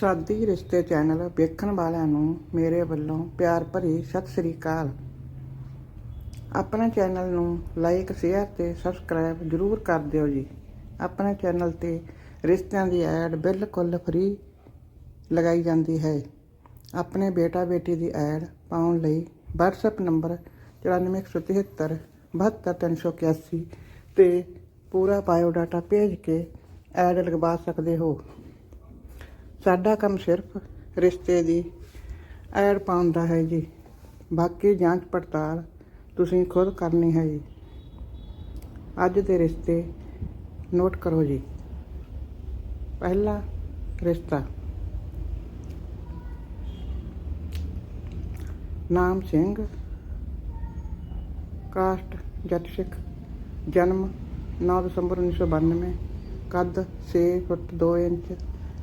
ਸਾਦੀ ਰਿਸ਼ਤੇ ਚੈਨਲ ਵੇਖਣ ਵਾਲਿਆਂ ਨੂੰ ਮੇਰੇ ਵੱਲੋਂ ਪਿਆਰ ਭਰੀ ਸਤਿ ਸ੍ਰੀ ਅਕਾਲ। ਆਪਣੇ ਚੈਨਲ ਨੂੰ ਲਾਈਕ ਸ਼ੇਅਰ ਤੇ ਸਬਸਕ੍ਰਾਈਬ ਜਰੂਰ ਕਰ ਦਿਓ ਜੀ। ਆਪਣੇ ਚੈਨਲ ਤੇ ਰਿਸ਼ਤਿਆਂ ਦੀ ਐਡ ਬਿਲਕੁਲ ਫ੍ਰੀ ਲਗਾਈ ਜਾਂਦੀ ਹੈ। ਆਪਣੇ ਬੇਟਾ ਬੇਟੀ ਦੀ ਐਡ ਪਾਉਣ ਲਈ WhatsApp ਨੰਬਰ 9473 72381 ਤੇ ਪੂਰਾ ਬਾਇਓਡਾਟਾ ਭੇਜ ਕੇ ਐਡ ਲਗਵਾ ਸਕਦੇ ਹੋ। ਸਾਡਾ ਕੰਮ ਸਿਰਫ ਰਿਸ਼ਤੇ ਦੀ ਐਡ ਪਾਉਣ ਦਾ ਹੈ ਜੀ। ਬਾਕੀ ਜਾਂਚ ਪੜਤਾਲ ਤੁਸੀਂ ਖੁਦ ਕਰਨੀ ਹੈ ਜੀ। ਅੱਜ ਦੇ ਰਿਸ਼ਤੇ ਨੋਟ ਕਰੋ ਜੀ। ਪਹਿਲਾ ਰਿਸ਼ਤਾ। ਨਾਮ ਸਿੰਘ। ਕਾਸਟ ਜੱਟ ਸਿੱਖ। ਜਨਮ 9 ਦਸੰਬਰ 1992 ਕੱਦ 6 ਫੁੱਟ 2 inch.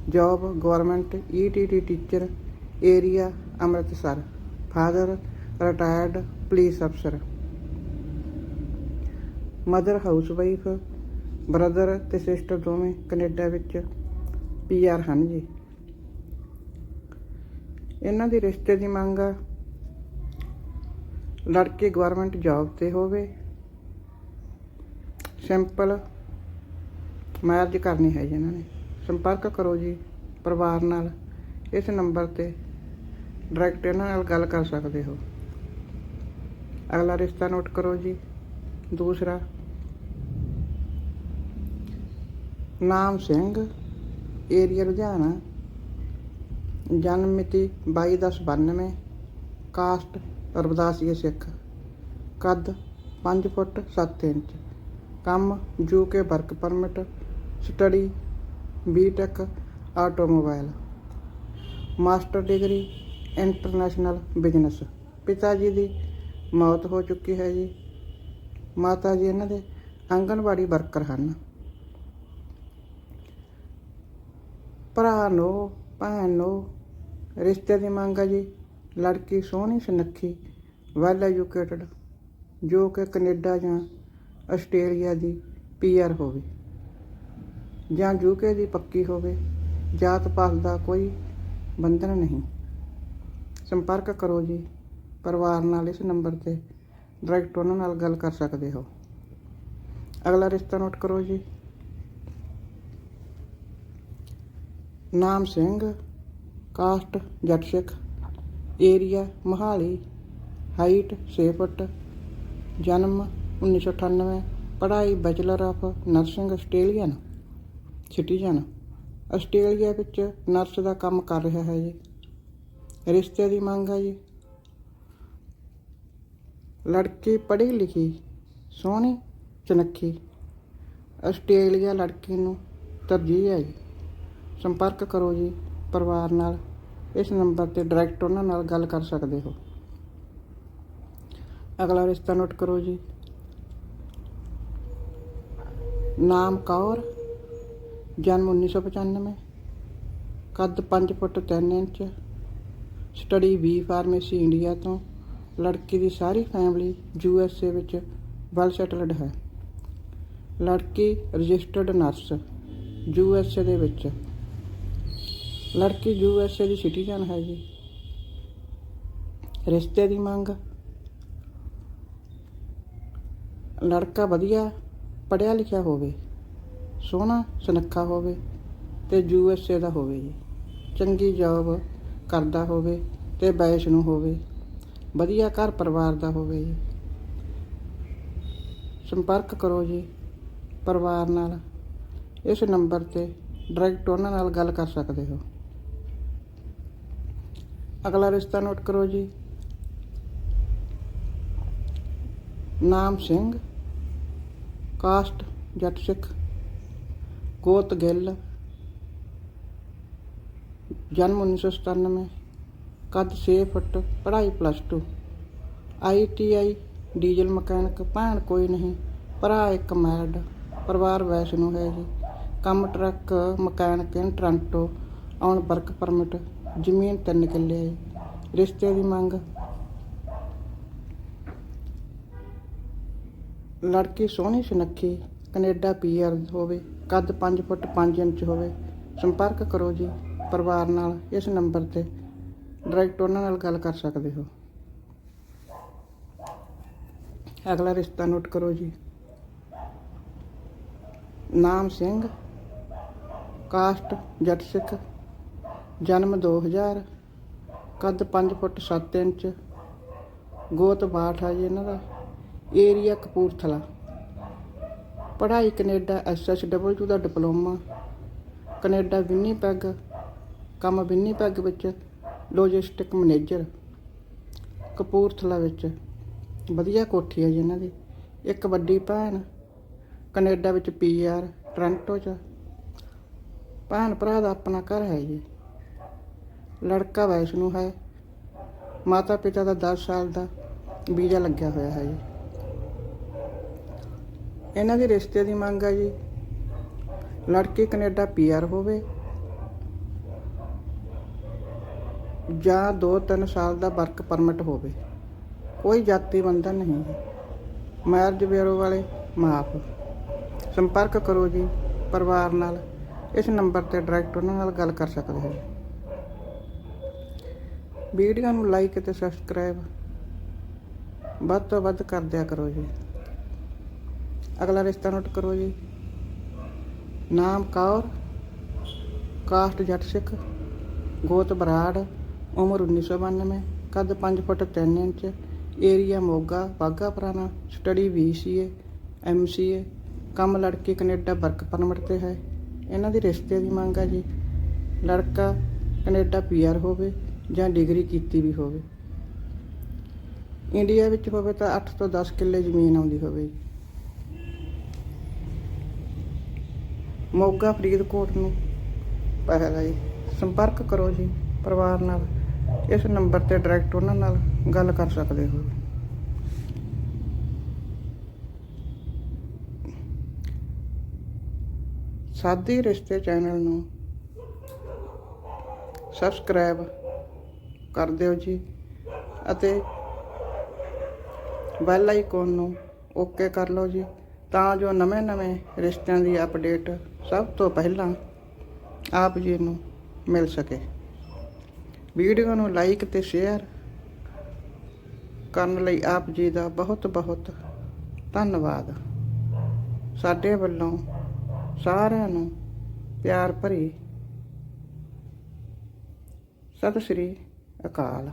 Job government ETT teacher area Amritsar father retired police ਅਫਸਰ ਮਦਰ ਹਾਊਸ ਵਾਈਫ ਬ੍ਰਦਰ ਤੇ ਸਿਸਟਰ ਦੋਵੇਂ ਕੈਨੇਡਾ ਵਿੱਚ ਪੀਆਰ ਹਨ ਜੀ। ਇਹਨਾਂ ਦੀ ਰਿਸ਼ਤੇ ਦੀ ਮੰਗ ਆ, ਲੜਕੀ ਗਵਰਨਮੈਂਟ ਜੌਬ ਤੇ ਹੋਵੇ। ਸਿੰਪਲ ਮੈਰਿਜ ਕਰਨੀ ਹੈ ਜੀ ਇਹਨਾਂ ਨੇ। ਸੰਪਰਕ ਕਰੋ ਜੀ, ਪਰਿਵਾਰ ਨਾਲ। ਇਸ ਨੰਬਰ ਤੇ ਡਾਇਰੈਕਟ ਇਹਨਾਂ ਨਾਲ ਗੱਲ ਕਰ ਸਕਦੇ ਹੋ। ਅਗਲਾ ਰਿਸ਼ਤਾ ਨੋਟ ਕਰੋ ਜੀ। ਦੂਸਰਾ, ਨਾਮ ਸਿੰਘ ਏਰੀਆ ਲੁਧਿਆਣਾ ਜਨਮ ਮਿਤੀ 22/10/92 ਕਾਸਟ ਰਵਦਾਸੀਆ ਸਿੱਖ, ਕੱਦ 5 ਫੁੱਟ 7 ਇੰਚ, ਕੰਮ UK work permit study BTech automobile master degree international business ਪਿਤਾ ਜੀ ਦੀ ਮੌਤ ਹੋ ਚੁੱਕੀ ਹੈ ਜੀ। ਮਾਤਾ ਜੀ ਇਹਨਾਂ ਦੇ ਆਂਗਣਵਾੜੀ ਵਰਕਰ ਹਨ। ਭਰਾ ਨੂੰ, ਭੈਣ ਨੂੰ, ਰਿਸ਼ਤੇ ਦੀ ਮੰਗ ਹੈ ਜੀ। ਲੜਕੀ ਸੋਹਣੀ ਸੁਨੱਖੀ ਵੈਲ ਐਜੂਕੇਟਡ ਜੋ ਕਿ ਕੈਨੇਡਾ ਜਾਂ ਆਸਟ੍ਰੇਲੀਆ ਦੀ ਪੀਆਰ ਹੋਵੇ। ਜਾਂ ਯੂਕੇ ਦੀ ਪੱਕੀ ਹੋਵੇ, ਜਾਤ ਪਾਤ ਦਾ ਕੋਈ ਬੰਧਨ ਨਹੀਂ। ਸੰਪਰਕ ਕਰੋ ਜੀ, ਪਰਿਵਾਰ ਨਾਲ ਇਸ ਨੰਬਰ ਤੇ ਡਾਇਰੈਕਟ ਉਹਨਾਂ ਨਾਲ ਗੱਲ ਕਰ ਸਕਦੇ ਹੋ। ਅਗਲਾ ਰਿਸ਼ਤਾ ਨੋਟ ਕਰੋ ਜੀ। ਨਾਮ Singh, caste Jatt Sikh area, Mohali, height 6 ਫੁੱਟ, ਜਨਮ 1998 ਪੜ੍ਹਾਈ, bachelor of nursing Australian. Citizen, Australia ਵਿੱਚ ਨਰਸ ਦਾ ਕੰਮ ਕਰ ਰਿਹਾ ਹੈ ਜੀ। ਰਿਸ਼ਤੇ ਦੀ ਮੰਗ ਹੈ ਜੀ। ਲੜਕੀ ਪੜ੍ਹੀ ਲਿਖੀ, ਸੋਹਣੀ ਚਨੱਖੀ ਆਸਟ੍ਰੇਲੀਆ ਲੜਕੀ ਨੂੰ ਤਰਜੀਹ ਹੈ ਜੀ। ਸੰਪਰਕ ਕਰੋ ਜੀ ਪਰਿਵਾਰ ਨਾਲ। ਇਸ ਨੰਬਰ ਤੇ ਡਾਇਰੈਕਟ ਉਹਨਾਂ ਨਾਲ ਗੱਲ ਕਰ ਸਕਦੇ ਹੋ। ਅਗਲਾ ਰਿਸ਼ਤਾ ਨੋਟ ਕਰੋ ਜੀ। ਨਾਮ ਕੌਰ ਜਨਮ 1995 ਕੱਦ 5 ਫੁੱਟ 3 inch, study B pharmacy India ਤੋਂ, ਲੜਕੀ ਦੀ ਸਾਰੀ ਫੈਮਿਲੀ ਯੂ ਐਸ ਏ ਵਿੱਚ ਵੈਲ ਸੈਟਲਡ ਹੈ। ਲੜਕੀ registered nurse U S A ਦੇ ਵਿੱਚ। ਲੜਕੀ ਯੂ ਐਸ ਏ ਦੀ ਸਿਟੀਜ਼ਨ ਹੈ ਜੀ। ਰਿਸ਼ਤੇ ਦੀ ਮੰਗ। ਲੜਕਾ ਵਧੀਆ ਪੜਿਆ ਲਿਖਿਆ ਹੋਵੇ। ਸੋਹਣਾ, ਸੁਨੱਖਾ ਹੋਵੇ ਤੇ ਯੂ ਐਸ ਏ ਦਾ ਹੋਵੇ ਜੀ। ਚੰਗੀ ਜੌਬ ਕਰਦਾ ਹੋਵੇ ਤੇ ਬੈਸ਼ ਨੂੰ ਹੋਵੇ। ਵਧੀਆ ਘਰ ਪਰਿਵਾਰ ਦਾ ਹੋਵੇ ਜੀ। ਸੰਪਰਕ ਕਰੋ ਜੀ ਪਰਿਵਾਰ ਨਾਲ। ਇਸ ਨੰਬਰ ਤੇ ਡਾਇਰੈਕਟ ਉਹਨਾਂ ਨਾਲ ਗੱਲ ਕਰ ਸਕਦੇ ਹੋ। ਅਗਲਾ ਰਿਸ਼ਤਾ ਨੋਟ ਕਰੋ ਜੀ। ਨਾਮ ਸਿੰਘ ਕਾਸਟ ਜੱਟ ਸਿੱਖ। ਗੋਤ ਗਿੱਲ, ਜਨਮ 1997 ਕੱਦ 6 ਫੁੱਟ, ਪੜ੍ਹਾਈ ਪਲੱਸ 2 ਆਈਟੀਆਈ ਡੀਜ਼ਲ ਮਕੈਨਿਕ, ਭੈਣ ਕੋਈ ਨਹੀਂ, ਭਰਾ ਇੱਕ ਮੈਰਿਡ ਪਰਿਵਾਰ ਵੈਸ਼ਨੂ ਹੈ ਜੀ, ਕੰਮ truck mechanic in Toronto on work permit, ਜ਼ਮੀਨ ਤਿੰਨ ਕਿੱਲੇ ਹੈ ਜੀ। ਰਿਸ਼ਤੇ ਦੀ ਮੰਗ ਲੜਕੀ ਸੋਹਣੀ ਸੁਨੱਖੀ ਕੈਨੇਡਾ ਪੀਆਰ ਹੋਵੇ, ਕੱਦ 5 ਫੁੱਟ 5 ਇੰਚ ਹੋਵੇ, ਸੰਪਰਕ ਕਰੋ ਜੀ ਪਰਿਵਾਰ ਨਾਲ ਇਸ ਨੰਬਰ ਤੇ। ਡਾਇਰੈਕਟ ਉਹਨਾਂ ਨਾਲ ਗੱਲ ਕਰ ਸਕਦੇ ਹੋ। ਅਗਲਾ ਰਿਸ਼ਤਾ ਨੋਟ ਕਰੋ ਜੀ। ਨਾਮ ਸਿੰਘ, ਕਾਸਟ ਜੱਟ ਸਿੱਖ, ਜਨਮ 2000 ਕੱਦ 5 ਫੁੱਟ 7 ਇੰਚ, ਗੋਤ ਬਾਠ ਆ ਜੀ ਇਹਨਾਂ ਦਾ, ਏਰੀਆ ਕਪੂਰਥਲਾ। ਪੜ੍ਹਾਈ ਕੈਨੇਡਾ ਐਸਐਸਡਬਲਯੂ ਦਾ ਡਿਪਲੋਮਾ, ਕੈਨੇਡਾ ਵਿਨੀਪੈਗ ਕੰਮ ਵਿਨੀਪੈਗ ਵਿੱਚ ਲੌਜਿਸਟਿਕ ਮੈਨੇਜਰ, ਕਪੂਰਥਲਾ ਵਿੱਚ। ਵਧੀਆ ਕੋਠੀ ਹੈ ਜੀ ਇਹਨਾਂ ਦੀ। ਇੱਕ ਵੱਡੀ ਭੈਣ, ਕੈਨੇਡਾ ਵਿੱਚ ਪੀਆਰ ਟੋਰਾਂਟੋ 'ਚ। ਭੈਣ ਭਰਾ ਦਾ ਆਪਣਾ ਘਰ ਹੈ ਜੀ। ਲੜਕਾ ਵੈਸ਼ਨੂ ਹੈ। ਮਾਤਾ ਪਿਤਾ ਦਾ 10 ਸਾਲ ਦਾ ਵੀਜ਼ਾ ਲੱਗਿਆ ਹੋਇਆ ਹੈ ਜੀ। ਇਹਨਾਂ ਦੀ ਰਿਸ਼ਤੇ ਦੀ ਮੰਗ ਹੈ ਜੀ। ਲੜਕੀ ਕੈਨੇਡਾ ਪੀਆਰ ਹੋਵੇ। ਜਾਂ 2-3 ਸਾਲ ਦਾ ਵਰਕ ਪਰਮਿਟ ਹੋਵੇ। ਕੋਈ ਜਾਤੀ ਬੰਧਨ ਨਹੀਂ ਹੈ। ਮੈਰਿਜ ਬਿਊਰੋ ਵਾਲੇ ਮਾਫ। ਸੰਪਰਕ ਕਰੋ ਜੀ ਪਰਿਵਾਰ ਨਾਲ। ਇਸ ਨੰਬਰ ਤੇ ਡਾਇਰੈਕਟ ਉਹਨਾਂ ਨਾਲ ਗੱਲ ਕਰ ਸਕਦੇ ਹੋ। ਵੀਡੀਓ ਨੂੰ ਲਾਈਕ ਅਤੇ ਸਬਸਕ੍ਰਾਈਬ ਵੱਧ ਤੋਂ ਵੱਧ ਕਰ ਦਿਆ ਕਰੋ ਜੀ। ਅਗਲਾ ਰਿਸ਼ਤਾ ਨੋਟ ਕਰੋ ਜੀ। ਨਾਮ ਕੌਰ, ਕਾਸਟ ਜੱਟ ਸਿੱਖ, ਗੋਤ ਬਰਾੜ, ਉਮਰ 1992 ਕੱਦ 5 foot 3 inch, area Moga Bagha Purana, study BCA, MCA, ਕੰਮ ਲੜਕੀ ਕੈਨੇਡਾ, ਵਰਕ ਪਰਮਿਟ ਤੇ ਹੈ। ਇਹਨਾਂ ਦੀ ਰਿਸ਼ਤੇ ਦੀ ਮੰਗ ਹੈ ਜੀ। ਲੜਕਾ ਕੈਨੇਡਾ ਪੀਆਰ ਹੋਵੇ ਜਾਂ ਡਿਗਰੀ ਕੀਤੀ ਵੀ ਹੋਵੇ। ਇੰਡੀਆ ਵਿੱਚ ਹੋਵੇ ਤਾਂ 8 ਤੋਂ 10 ਕਿੱਲੇ ਜ਼ਮੀਨ ਆਉਂਦੀ ਹੋਵੇ ਮੋਗਾ, ਫਰੀਦਕੋਟ ਨੂੰ ਪਹਿਲਾ ਜੀ। ਸੰਪਰਕ ਕਰੋ ਜੀ ਪਰਿਵਾਰ ਨਾਲ। ਇਸ ਨੰਬਰ ਤੇ ਡਾਇਰੈਕਟ ਉਹਨਾਂ ਨਾਲ ਗੱਲ ਕਰ ਸਕਦੇ ਹੋ। ਸਾਦੀ ਰਿਸ਼ਤੇ ਚੈਨਲ ਨੂੰ ਸਬਸਕ੍ਰਾਈਬ ਕਰ ਦਿਓ ਜੀ ਅਤੇ ਬੈਲ ਆਈਕਨ ਨੂੰ ਓਕੇ ਕਰ ਲਓ ਜੀ। ਤਾਂ ਜੋ ਨਵੇਂ-ਨਵੇਂ ਰਿਸ਼ਤਿਆਂ ਦੀ ਅਪਡੇਟ ਸਭ ਤੋਂ ਪਹਿਲਾਂ ਆਪ ਜੀ ਨੂੰ ਮਿਲ ਸਕੇ। ਵੀਡੀਓ ਨੂੰ ਲਾਈਕ ਤੇ ਸ਼ੇਅਰ ਕਰਨ ਲਈ ਆਪ ਜੀ ਦਾ ਬਹੁਤ ਬਹੁਤ ਧੰਨਵਾਦ। ਸਾਡੇ ਵੱਲੋਂ ਸਾਰਿਆਂ ਨੂੰ ਪਿਆਰ ਭਰੀ ਸਤਿ ਸ੍ਰੀ ਅਕਾਲ।